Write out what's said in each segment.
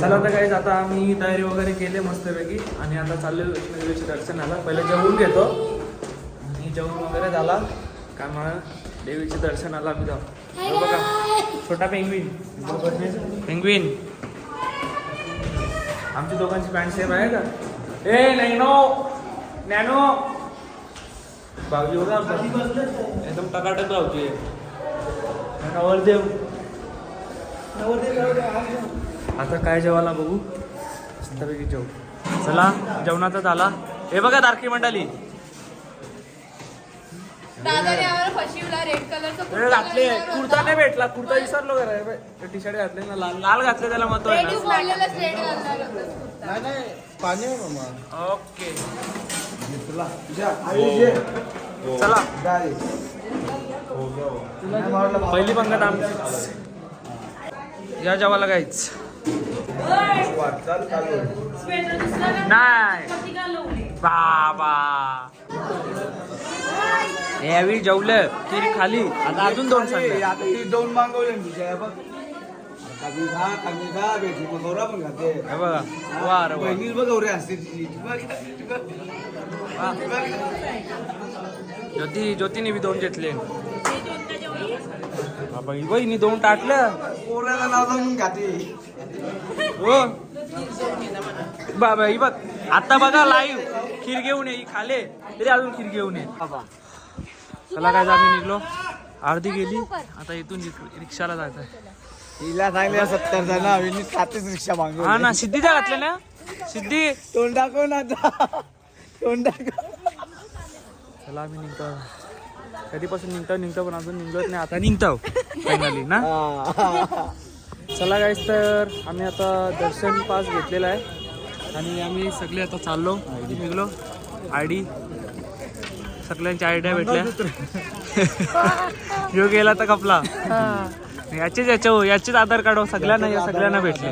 चला आता काहीच आता आम्ही तयारी वगैरे केली मस्तपैकी. आणि आता चाललो वैष्णोदेवीच्या दर्शनाला. पहिलं जेवून घेतो. आणि जेवण वगैरे झाला. काय म्हणा देवीच्या दर्शनाला आम्ही जाऊ. बघा छोटा पेंग्विन पेंग्विन आमची दोघांची पॅन्ट सेम आहे का? ए नॅनो! नॅनो! भाऊजी बघा. आमचा. एकदम टकाटक भाऊजी आहे. नवरदेव. आता काय जेवायला बघू? मस्तपैकी जेवू. चला जेवणाचा झाला हे बघा दारकी मंडळी. दादाने आम्हाला फशिवला रेड कलरचा अरे घातले. कुर्ता नाही भेटला. कुर्ता विसरलो का टी शर्ट घातले ना लाल. लाल घातले त्याला महत्त्व पाणी आहे मामा. ओके. जे. चला. पहिली पंगत आमची या जेवायला काहीच चालू नाही. बाबा. यावेळी जेवलं. खीर खाली. आता अजून दोन सांगते आता ती दोन मागवले ना तुझ्या बघ. कमी खा कमी खा बेटी मग गौरा पण खाते. हे बघा. वा रे वा. बहिणी बघ गौरी असते तिची. बघ, बघ. बघ. ज्योती ज्योतीने बी दोन घेतले. बाबा ही बहिणी दोन टाकलं. पोराला नाव खाते. हो बाबा ही बघ आता बघा लाईव्ह खीर घेऊन ये ही खाले. तरी अजून खीर घेऊन ये. चला काय आम्ही निघलो. अर्धी गेली आता इथून रिक- रिक्षाला जायचंय. हिला सांगले सत्तर जण आम्ही सातच रिक्षा हा मागवली ना सिद्धीच्या घातल्या ना? सिद्धी? तोंड दाखव ना आता. तोंड दाखव. चला आम्ही निघतो. कधीपासून निघतो निघतो पण अजून निघलोच नाही आता निघतो. फायनली ना? हा. चला गाईस तर आम्ही आता दर्शन पास घेतलेला आहे. आणि आम्ही सगळे आता चाललो निघलो. आय डी सगळ्यांच्या आयडिया भेटल्या. ह्यो गेला तर कपला. याचेच याच्या याचेच आधार कार्ड हो, सगळ्यांना या सगळ्यांना भेटले.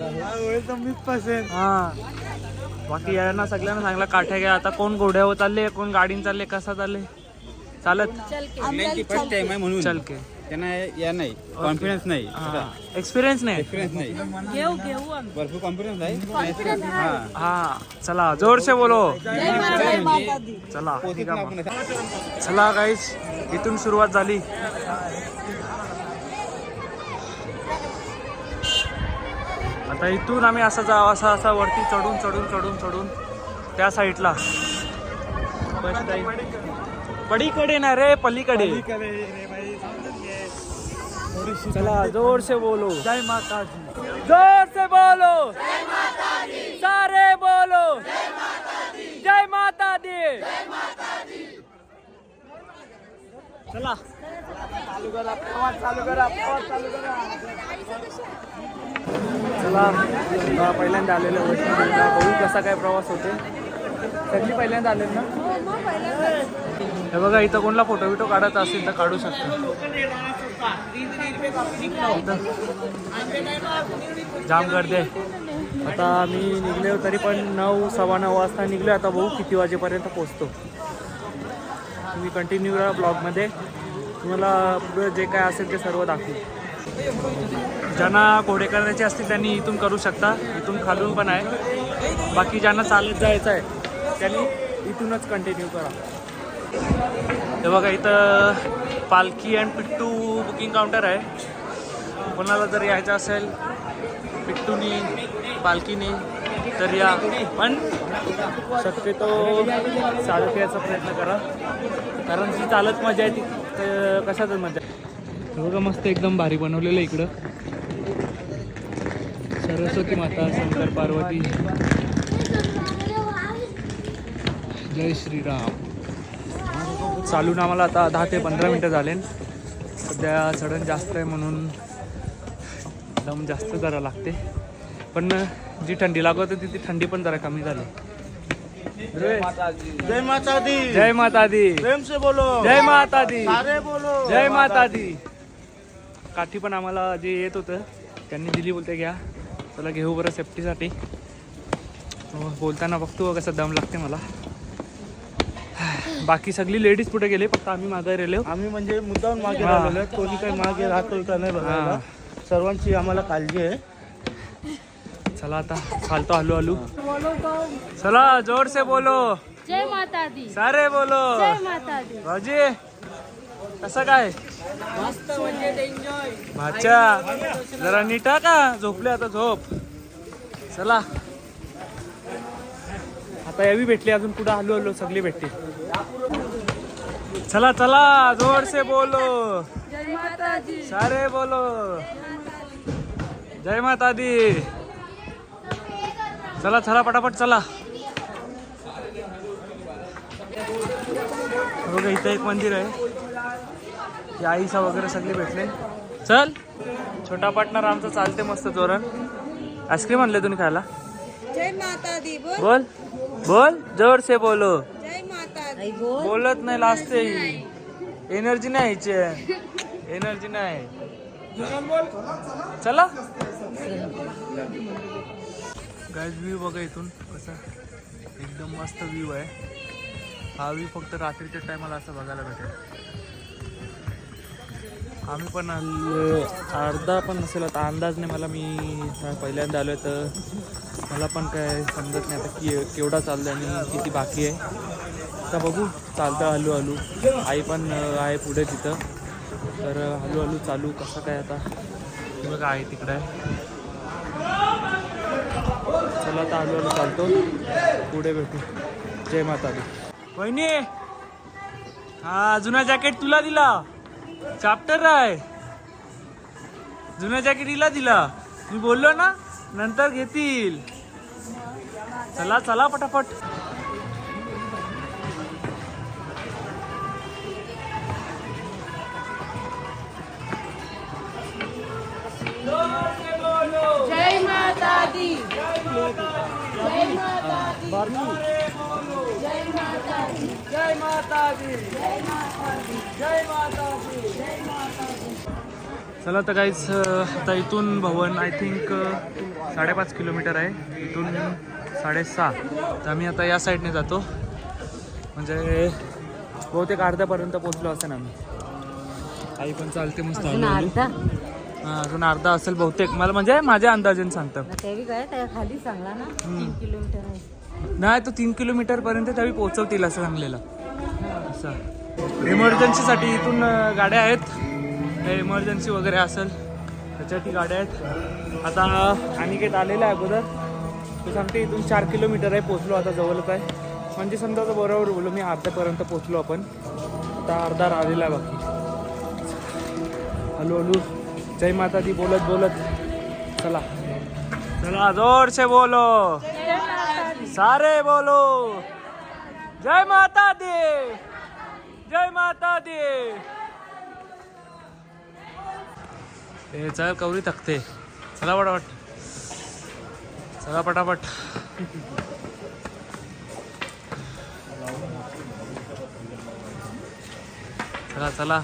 हा बाकी यांना सगळ्यांना सांगला काठ्या घ्या. आता कोण घोड्यावर चालले कोण गाडीन चालले कसा चालले? चालत. फर्स्ट टाइम आहे म्हणून. चल के. त्यांना या नाही. कॉन्फिडन्स नाही. एक्सपिरियन्स नाही. एक्सपिरियन्स नाही. भरपूर कॉन्फिडन्स आहे. हा. हा. चला जोर से बोलो चला ठीक आहे मग. चला गाईज इथून सुरुवात झाली. आता इथून आम्ही असं जा असं असं वरती चढून चढून चढून चढून त्या साईडला. First time. पलीकडे ना रे पलीकडे. चला जोर से बोलो। जय माता दी जोर से बोलो। सारे बोलो। जय माता दी। चला। चालू करा प्रवास चालू करा प्रवास चालू करा। चला पहिल्यांदा आलेलो बघू कसा काय प्रवास होते सगळी पहिल्यांदा आले ना? हे बघा इथं कोणला फोटो बिटो काढायचा असेल तर काढू शकतो. जाम गर्दी आहे. आता आम्ही निघले तरी पण नऊ सव्वा नऊ वाजता निघलो. आता बघू किती वाजेपर्यंत पोचतो तुम्ही कंटिन्यू करा ब्लॉगमध्ये तुम्हाला पुढं जे काय असेल ते सर्व दाखवू. ज्यांना घोडे करण्याचे असतील त्यांनी इथून करू शकता. इथून खालून पण आहे. बाकी ज्यांना चालत जायचं आहे त्यांनी इथूनच कंटिन्यू करा. हे बघा इथं पालखी अँड पिट्टू बुकिंग काउंटर आहे. कोणाला जर यायचं असेल पिट्टूनी पालखीनी तर या. पण शक्यतो चालत यायचा प्रयत्न करा. कारण जी चालत मजा आहे ती कशातच मजा आहे. बघा मस्त एकदम भारी बनवलेलं आहे इकडं. सरस्वती माता शंकर पार्वती. जय श्रीराम. चालून आम्हाला आता दहा ते पंधरा मिनटं झाले सध्या चढण जास्त आहे म्हणून दम जास्त जरा लागते. पण जी थंडी लागत होती ती थंडी पण जरा कमी झाली. जय माता दी जय माता दी प्रेम से बोलो. जय माता दी सारे बोलो. जय माता दी काठी पण आम्हाला जे येत होतं त्यांनी दिली बोलते घ्या. चला घेऊ बरं सेफ्टीसाठी हो, बोलताना बघतो कसं दम लागते मला. बाकी सगळी लेडीज कुठे गेले फक्त आम्ही मागे रेलो आम्ही म्हणजे मुद्दाम मागे. राहिलेलो आहे. कोणी काही मागे राहतो का नाही बघायला. हा. सर्वांची आम्हाला काळजी आहे. चला आता चालतो हलू हलू चला जोर से बोलो. जय माता दी सारे बोलो. जय माता दी भाऊजी कसं काय? भाच्या जरा नीटा का? झोपले आता झोप. चला. आता यावी भेटली अजून कुठं हलू हलू सगळी भेटली चला चला जोर से बोलो. सारे बोलो. जय माता दी चला चला पटापट चला. बघा इथं एक मंदिर आहे. आईसा वगैरे सगळे भेटले. चल. छोटा पार्टनर आमचा चालते मस्त जोरात. आईस्क्रीम आणले तुम्ही खायला? जय माता दी बोल. बोल जोर से बोलो. जय माता दी. बोलत नाही लाजते एनर्जी नाही एनर्जी नाही. चला. गाईज व्ह्यू बघा इथून कसा एकदम मस्त व्ह्यू आहे. हा व्ह्यू फक्त रात्रीच्या टायमाला असं बघायला भेटेल. आम्ही पण अर्धा पण नसेल आता अंदाज नाही मला मी पहिल्यांदा आलो आहे तर मला पण काय समजत नाही आता की केवढा चाललं आणि किती बाकी आहे. आता बघू चालतं हलू हलू आई पण आहे पुढे तिथं. तर हळूहळू चालू कसं काय आता? हे बघा आहे तिकडं आहे. चला आता हळूहळू चालतो. पुढे भेटू. जय माता दी. बहिणी हा जुना जॅकेट तुला दिला. चाप्टर आहे. जुना जॅकेट हिला दिला. मी बोललो ना नंतर घेतील. चला चला पटापट. जय माता दी. जय माता दी. जय माता दी. जय माता दी. चला तर काहीच आता इथून भवन आय थिंक साडेपाच किलोमीटर आहे. इथून साडेसहा. तर आम्ही आता या साईडने जातो. म्हणजे बहुतेक अर्ध्यापर्यंत पोहोचलो असेल आम्ही. आई पण चालते मस्त. हा, अजून अर्धा असेल बहुतेक. मला म्हणजे माझ्या अंदाजाने सांगतं खाली सांगला ना. किलोमीटर नाही तो तीन किलोमीटर पर्यंत त्यावेळी पोहोचवतील असं सांगलेलं असं. इमर्जन्सीसाठी इथून गाड्या आहेत. इमर्जन्सी वगैरे असेल त्याच्यासाठी गाड्या आहेत. आता अनिकेत आलेला आहे अगोदर. तो सांगते इथून चार किलोमीटर आहे पोचलो आता जवळच आहे. म्हणजे समजा तर बरोबर बोललो मी अर्ध्यापर्यंत पोचलो आपण. आता अर्धा राहिलेला आहे बाकी. हॅलो हलू जय माता दी बोलत बोलत. चला. चला जोर से बोलो. सारे बोलो. जय माता दी जय माता दी। ए चल कवरी तकते चला पटापट. चला पटापट. चला चला.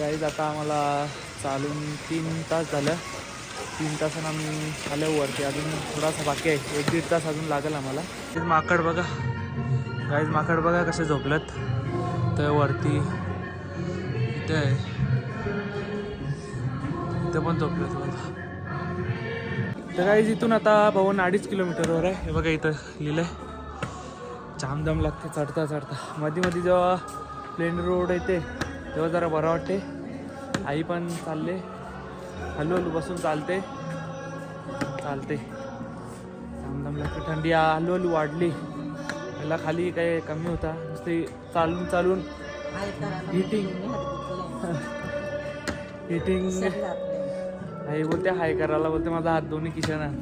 गाईज आता आम्हाला चालून तीन तास झालं. तीन तासानं आम्ही आलो वरती. अजून थोडासा बाकी आहे. एक दीड तास अजून लागेल आम्हाला. तेच माकड बघा. गाईज माकड बघा कसे झोपलेत. तर वरती. इथे आहे. ते पण झोपलेत बघा. तर गाईज इथून आता भवन अडीच किलोमीटरवर आहे. हे बघा इथं लिहिलंय. आहे जामदाम लागते. चढता चढता. मध्ये मध्ये जेव्हा प्लेन रोड येते तेव्हा जरा बरं वाटते. आई पण चालले. हलू हलू बसून चालते. चालते. लागते थंडी आ- हलू हलू वाढली. त्याला खाली काही कमी होता. नुसते चालून चालून हिटिंग हिटिंग आई बोलते हाय करायला बोलते माझा हात दोन्ही किशनात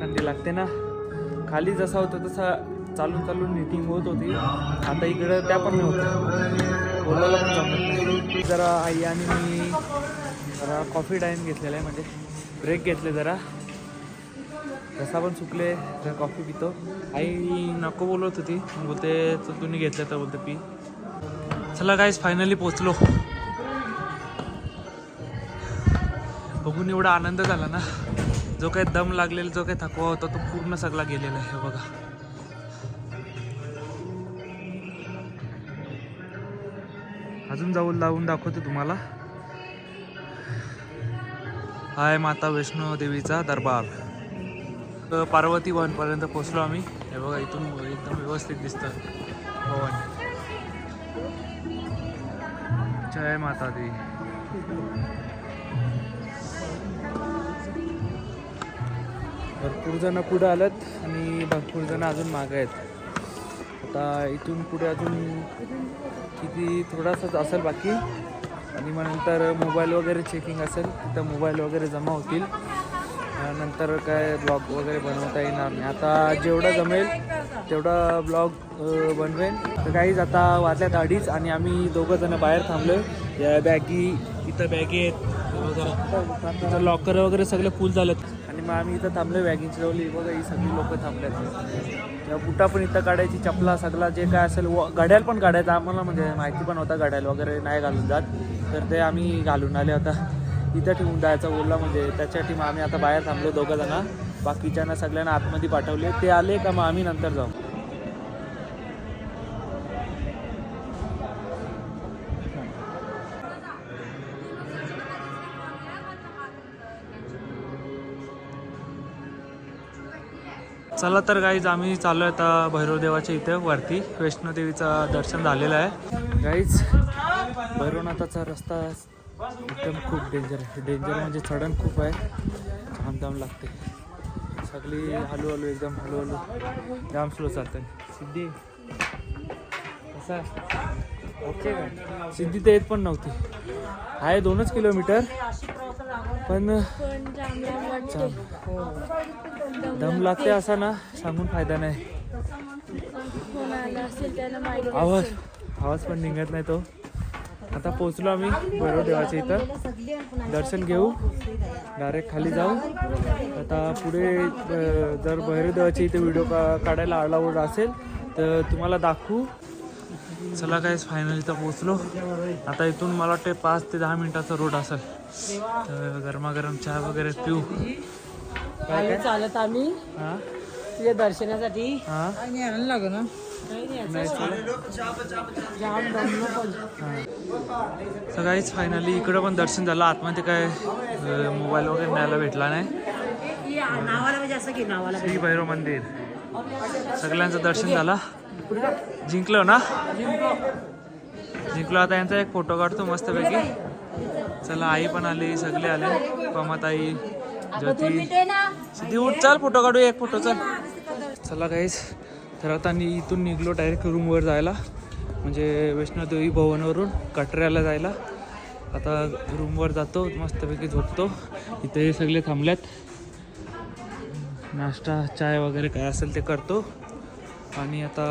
थंडी लागते ना. खाली जसा होता तसा चालून चालून मीटिंग होत होती. आता इकडं त्या पण नाही बोलायला पण जमत नाही. जरा आई आणि मी जरा कॉफी टाईम घेतलेला आहे म्हणजे ब्रेक घेतले जरा. रसा पण चुकले जरा कॉफी पितो. आई नको बोलत होती बोलते तर तुम्ही घेतलं तर बोलते पी. चला काहीच फायनली पोचलो बघून एवढा आनंद झाला ना. जो काही दम लागलेला जो काही थकवा होता तो पूर्ण सगळा गेलेला आहे बघा. अजून जाऊन लावून दाखवतो तुम्हाला. हा आहे माता वैष्णो देवीचा दरबार. पार्वती भवनपर्यंत पोहोचलो आम्ही. हे बघा इथून एकदम व्यवस्थित दिसतं. भवन. जय माता देवी भरपूर जण पुढे आलेत आणि भरपूर जण अजून मागं आहेत. आता इथून पुढे अजून किती थोडासाच असेल बाकी. आणि मग नंतर मोबाईल वगैरे चेकिंग असेल तिथं मोबाईल वगैरे जमा होतील. नंतर काय ब्लॉग वगैरे बनवता येणार नाही. आता जेवढं जमेल तेवढा ब्लॉग बनवेन. तर काहीच आता वाजल्यात अडीच आणि आम्ही दोघं जण बाहेर थांबलो या बॅगी इथं बॅगी आहेत. लॉकर वगैरे सगळे फुल झालेत. आणि मग आम्ही इथं थांबलो वॅगिंग चिरवली बघा ही सगळी लोक थांबल्यात तेव्हा बुटा पण इथं काढायची चपला सगळा जे काय असेल व घड्याल पण काढायचं. आम्हाला म्हणजे माहिती पण होता घड्याल वगैरे नाही घालून जात. तर ते आम्ही घालून आले आता. इथं ठेवून जायचं बोलला म्हणजे त्याच्यासाठी मग आम्ही आता बाहेर थांबलो दोघं जणं. बाकीच्यांना सगळ्यांना आतमध्ये पाठवले. ते आले का मग आम्ही नंतर जाऊ. चला तर गाईज आम्ही चाललो आता भैरवदेवाच्या इथे वरती. वैष्णोदेवीचं दर्शन झालेलं आहे. गाईज भैरवनाथाचा रस्ता एकदम खूप डेंजर आहे. डेंजर म्हणजे चढण खूप आहे. धामधाम लागते. सगळी हळूहळू एकदम हळूहळू जाम स्लो चालतं सिद्धी. असा ओके सिद्धी तर येत पण नव्हती. आहे दोनच किलोमीटर. पण दम लागते असा ना सांगून फायदा नाही. आवाज आवाज पण निघत नाही तो. आता पोचलो आम्ही भैरव देवाच्या इथं. दर्शन घेऊ. डायरेक्ट खाली जाऊ. आता पुढे जर भैरव देवाच्या इथे व्हिडिओ का काढायला अलाउड असेल तर तुम्हाला दाखवू. चला काय फायनल इथं पोचलो आता इथून मला वाटते पाच ते दहा मिनिटाचा रोड असेल. तर गरमागरम चहा वगैरे पिऊ. चालत आम्ही. हां? तुझ्या दर्शनासाठी. हां? लागो ना. सगळीच फायनली इकडं पण दर्शन झालं. आतमध्ये काय मोबाईल वगैरे न्यायला भेटला नाही. नावाला म्हणजे असं की नावाला श्री भैरव मंदिर. सगळ्यांचं दर्शन झालं. जिंकलो ना? जिंकलो. आता यांचा एक फोटो काढतो मस्तपैकी. चला आई पण आली सगळे आले. पमाताई ज्योती. सिद्धी उठ चल फोटो काढू एक फोटो चल. चला काहीच तर आता इथून निघलो डायरेक्ट रूमवर जायला. म्हणजे वैष्णोदेवी भवनवरून कटऱ्याला जायला. आता रूमवर जातो मस्तपैकी झोपतो. इथे सगळे थांबल्यात. नाश्ता चाय वगैरे काय असेल ते करतो. आणि आता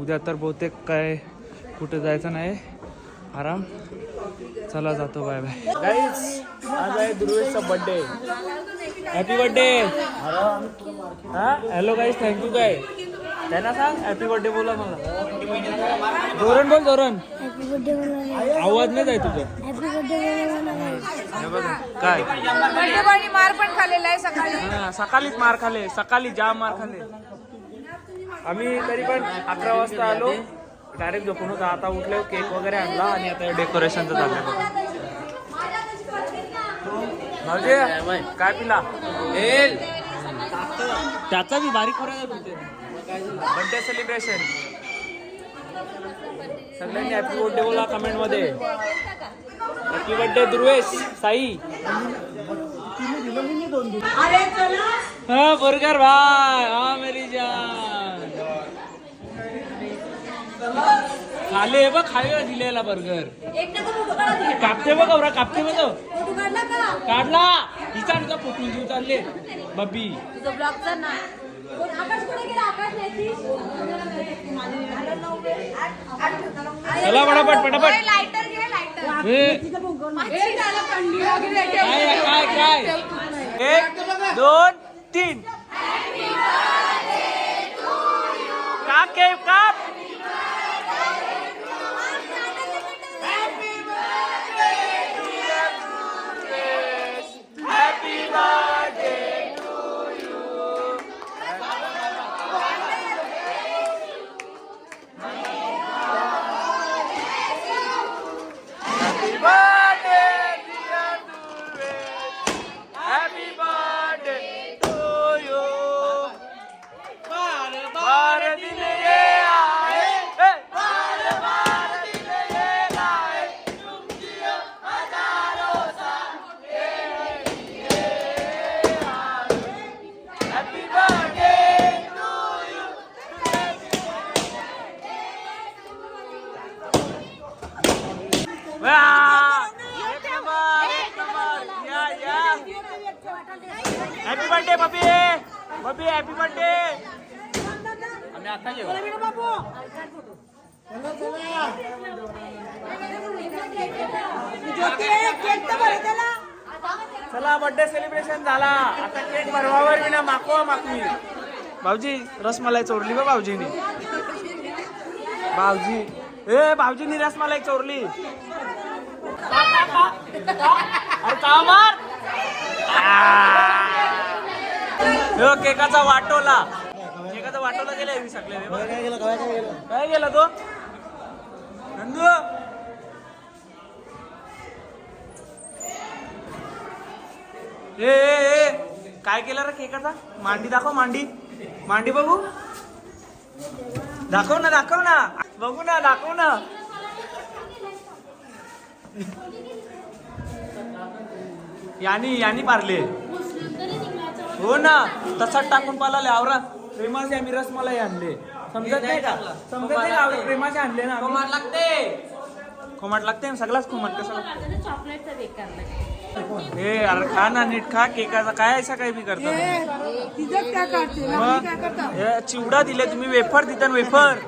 उद्या तर बहुतेक काय कुठे जायचं नाही. आराम. चला जातो बाय बाय. गाईज आज आहे ध्रुवेशचा बर्थडे हॅपी बर्थडे हा? हॅलो गाईज थँक्यू काय त्यांना सांग हॅपी बर्थडे बोला मला. धोरण बोल धोरण आवाज नाही जाय तुझं. हे काय मार पण आहे सकाळी. हा, सकाळीच मार खाले सकाळी जाम मार खाले आम्ही तरी पण अकरा वाजता आलो. डायरेक्ट झोपून होता. आता उठले केक वगैरे आणला आणि आता डेकोरेशनचं बघा. भाऊजी काय पिला? त्याचा बी बारीक बर्थडे सेलिब्रेशन सगळ्यांनी हॅपी बर्थडे बोला कमेंटमध्ये. Happy birthday Dhruvesh Sai. हाँ बर्गर भाई. हाँ मेरी जान. खाले बघ खायला दिलेला बर्गर कापते बघ गौरा कापते बघ. तो. काढला हिचा तुझा फोटो घेऊ चालले. बब्बी चला पटापट पटापट. काय काय काय एक दोन तीन. के? काप Happy birthday to you. Happy birthday, dear Durvesh. Happy birthday बबी बबी हॅपी बर्थडे आम्ही आता येऊ चला बर्थडे सेलिब्रेशन झाला. आता केक भरवावर विना मागवा मागवी. भाऊजी रसमलाई चोरली बा भाऊजीनी. भाऊजी ए भाऊजीनी रसमलाई चोरली? अरे का मार? हो केकाचा वाटोला. केकाचा वाटोला गेला सगळे. काय गेला तो? नंदू? ए ए ए. काय केलं रे केकाचा मांडी दाखव मांडी. मांडी बघू. दाखव ना दाखव ना. बघू ना दाखव ना. यानी यानी पारले. हो ना तसाच टाकून पाला आवरा. प्रेमाचे आम्ही रसमलाई आणले. समजत नाही का? समजत नाही का? आवडे प्रेमाचे आणले ना खोमाट लागते. खोमाट लागते ना सगळाच खोमाट कसं चॉकलेटचा बेकार लागेल हे अरे खा ना नीट खा केकाचा काय असा काय मी करतो? तिथंच चिवडा दिले तुम्ही वेफर दिता वेफर.